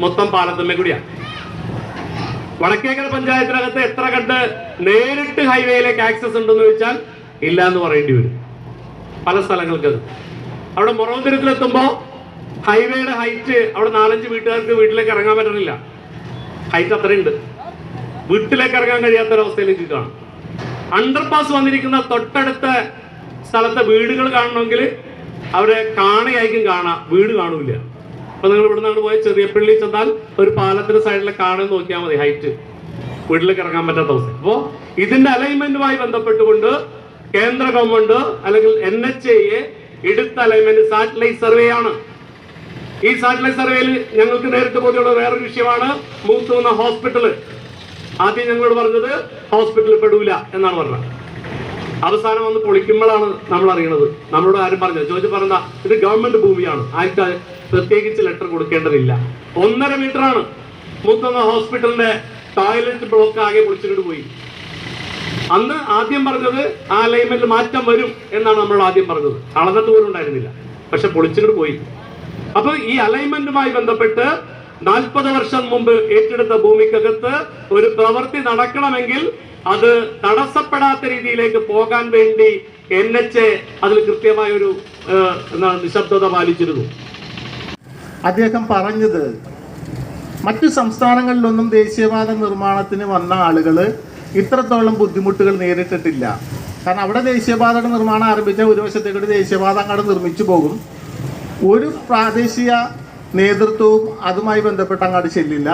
മൊത്തം പാലത്തുമ്മ കൂടിയാണ് വടക്കേക്കര പഞ്ചായത്തിനകത്ത് എത്ര കണ്ട് നേരിട്ട് ഹൈവേയിലേക്ക് ആക്സസ് ഉണ്ടെന്ന് ചോദിച്ചാൽ ഇല്ല എന്ന് പറയേണ്ടി വരും. പല സ്ഥലങ്ങൾക്ക് അവിടെ മുറവന്തിരത്തിലെത്തുമ്പോൾ ഹൈവേയുടെ ഹൈറ്റ് അവിടെ നാലഞ്ച് വീട്ടുകാർക്ക് വീട്ടിലേക്ക് ഇറങ്ങാൻ പറ്റണില്ല. ഹൈറ്റ് അത്രയുണ്ട്. വീട്ടിലേക്ക് ഇറങ്ങാൻ കഴിയാത്തൊരവസ്ഥയിലേക്ക് കാണും. അണ്ടർപാസ് വന്നിരിക്കുന്ന തൊട്ടടുത്ത സ്ഥലത്തെ വീടുകൾ കാണണമെങ്കിൽ അവരെ കാണയായിരിക്കും കാണാം. വീട് കാണൂല അപ്പൊ നിങ്ങൾ ഇവിടെ നിന്നാണ് പോയി ചെറിയപ്പള്ളി ചെന്നാൽ ഒരു പാലത്തിന്റെ സൈഡിലെ കാണുന്ന നോക്കിയാൽ മതി ഹൈറ്റ് വീട്ടിലേക്ക് ഇറങ്ങാൻ പറ്റാത്ത അവസ്ഥ. അപ്പോ ഇതിന്റെ അലൈൻമെന്റുമായി ബന്ധപ്പെട്ടുകൊണ്ട് കേന്ദ്ര ഗവൺമെന്റ് അല്ലെങ്കിൽ എൻ എച്ച് എ എടുത്ത അലൈൻമെന്റ് സാറ്റലൈറ്റ് സർവേ ആണ്. ഈ സാറ്റലൈറ്റ് സർവേയിൽ ഞങ്ങൾക്ക് നേരിട്ട് ബോധ്യമുള്ള വേറൊരു വിഷയമാണ് മൂത്തുന്ന ഹോസ്പിറ്റൽ ആദ്യം ഞങ്ങളോട് പറഞ്ഞത് ഹോസ്പിറ്റലിൽ പെടൂല എന്നാണ് പറഞ്ഞത്. അവസാനം വന്ന് പൊളിക്കുമ്പോഴാണ് നമ്മൾ അറിയണത്. നമ്മളോട് ആരും പറഞ്ഞത്. ചോദിച്ചു പറഞ്ഞ ഇത് ഗവൺമെന്റ് ഭൂമിയാണ്. ആർക്ക് പ്രത്യേകിച്ച് ലെറ്റർ കൊടുക്കേണ്ടതില്ല. ഒന്നര മീറ്റർ ആണ്. മൂത്തുന്ന ഹോസ്പിറ്റലിന്റെ ടോയ്ലറ്റ് ബ്ലോക്ക് ആകെ പൊളിച്ചിട്ട് പോയി. അന്ന് ആദ്യം പറഞ്ഞത് ആ അലൈൻമെന്റിൽ മാറ്റം വരും എന്നാണ് നമ്മൾ ആദ്യം പറഞ്ഞത്. അളന്നിട്ട് പോലും ഉണ്ടായിരുന്നില്ല. പക്ഷെ പൊളിച്ചിട്ട് പോയി. അപ്പൊ ഈ അലൈൻമെന്റുമായി ബന്ധപ്പെട്ട് നാൽപ്പത് വർഷം മുമ്പ് ഏറ്റെടുത്ത ഭൂമിക്കകത്ത് ഒരു പ്രവൃത്തി നടക്കണമെങ്കിൽ അത് തടസ്സപ്പെടാത്ത രീതിയിലേക്ക് പോകാൻ വേണ്ടി എൻ എച്ച് എ അതിൽ കൃത്യമായ ഒരു എന്താണ് നിശബ്ദത പാലിച്ചിരുന്നു. അദ്ദേഹം പറഞ്ഞത് മറ്റു സംസ്ഥാനങ്ങളിലൊന്നും ദേശീയപാത നിർമ്മാണത്തിന് വന്ന ആളുകൾ ഇത്രത്തോളം ബുദ്ധിമുട്ടുകൾ നേരിട്ടിട്ടില്ല. കാരണം അവിടെ ദേശീയപാതയുടെ നിർമ്മാണം ആരംഭിച്ച ഒരു വശത്തേക്കൂടി ദേശീയപാത അങ്ങോട്ട് നിർമ്മിച്ചു പോകും. ഒരു പ്രാദേശിക നേതൃത്വവും അതുമായി ബന്ധപ്പെട്ട് അങ്ങോട്ട് ചെല്ലില്ല.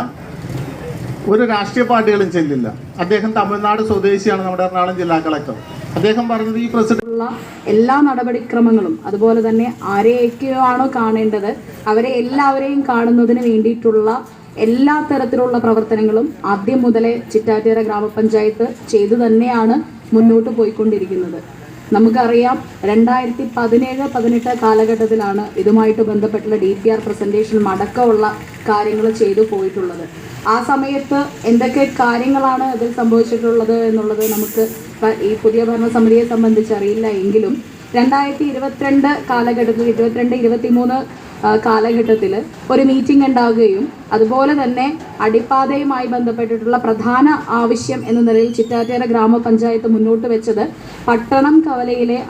ഒരു രാഷ്ട്രീയ പാർട്ടികളും ചെല്ലില്ല അദ്ദേഹം തമിഴ്നാട് സ്വദേശിയാണ് നമ്മുടെ എറണാകുളം ജില്ലാ കളക്ടർ. അദ്ദേഹം പറഞ്ഞത് ഈ പ്രസിഡന്റ് എല്ലാ നടപടിക്രമങ്ങളും അതുപോലെ തന്നെ ആരെയൊക്കെയാണോ കാണേണ്ടത് അവരെ എല്ലാവരെയും കാണുന്നതിന് വേണ്ടിയിട്ടുള്ള എല്ലാ തരത്തിലുള്ള പ്രവർത്തനങ്ങളും ആദ്യം മുതലേ ചിറ്റാറ്റേര ഗ്രാമപഞ്ചായത്ത് ചെയ്തു തന്നെയാണ് മുന്നോട്ട് പോയിക്കൊണ്ടിരിക്കുന്നത്. നമുക്കറിയാം രണ്ടായിരത്തി പതിനേഴ് പതിനെട്ട് കാലഘട്ടത്തിലാണ് ഇതുമായിട്ട് ബന്ധപ്പെട്ടുള്ള ഡി പി ആർ പ്രസന്റേഷൻ അടക്കമുള്ള കാര്യങ്ങൾ ചെയ്തു പോയിട്ടുള്ളത്. ആ സമയത്ത് എന്തൊക്കെ കാര്യങ്ങളാണ് അതിൽ സംഭവിച്ചിട്ടുള്ളത് എന്നുള്ളത് നമുക്ക് ഈ പുതിയ ഭരണസമിതിയെ സംബന്ധിച്ച് അറിയില്ല എങ്കിലും രണ്ടായിരത്തി ഇരുപത്തിരണ്ട് കാലഘട്ടത്തിൽ ഇരുപത്തിരണ്ട് ഇരുപത്തിമൂന്ന് കാലഘട്ടത്തിൽ ഒരു മീറ്റിംഗ് ഉണ്ടാവുകയും അതുപോലെ തന്നെ അടിപ്പാതയുമായി ബന്ധപ്പെട്ടിട്ടുള്ള പ്രധാന ആവശ്യം എന്ന നിലയിൽ ചിറ്റാറ്റേര ഗ്രാമപഞ്ചായത്ത് മുന്നോട്ട് വെച്ചത് പട്ടണം കവലയിലെ